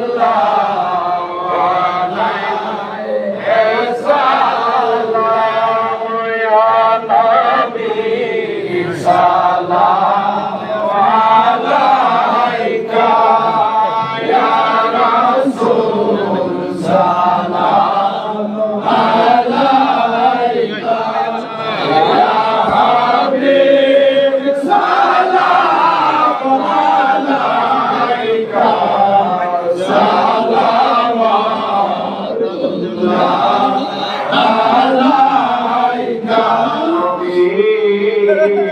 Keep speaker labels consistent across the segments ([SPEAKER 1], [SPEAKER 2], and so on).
[SPEAKER 1] Salam ya Nabi Salam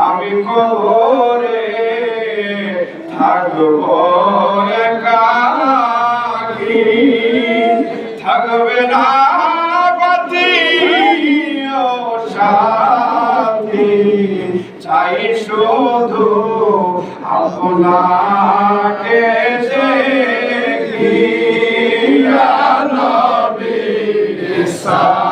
[SPEAKER 1] আমি করে থাকব একাকি থাকবে না। চাই শুধু আপনাকে সালাম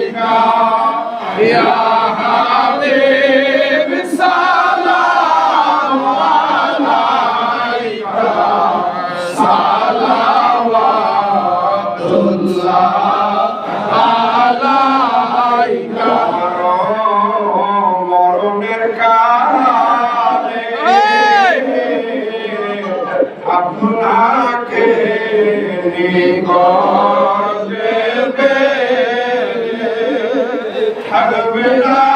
[SPEAKER 1] আলাইকা ইয়া আপনাকে পেলে থাকবে না।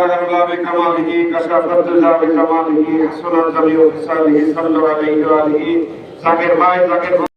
[SPEAKER 1] ورملا بكماله كشف الدجى بكماله حسن الجميع بساله صلى الله عليه وآله ذاكر باي ذاكر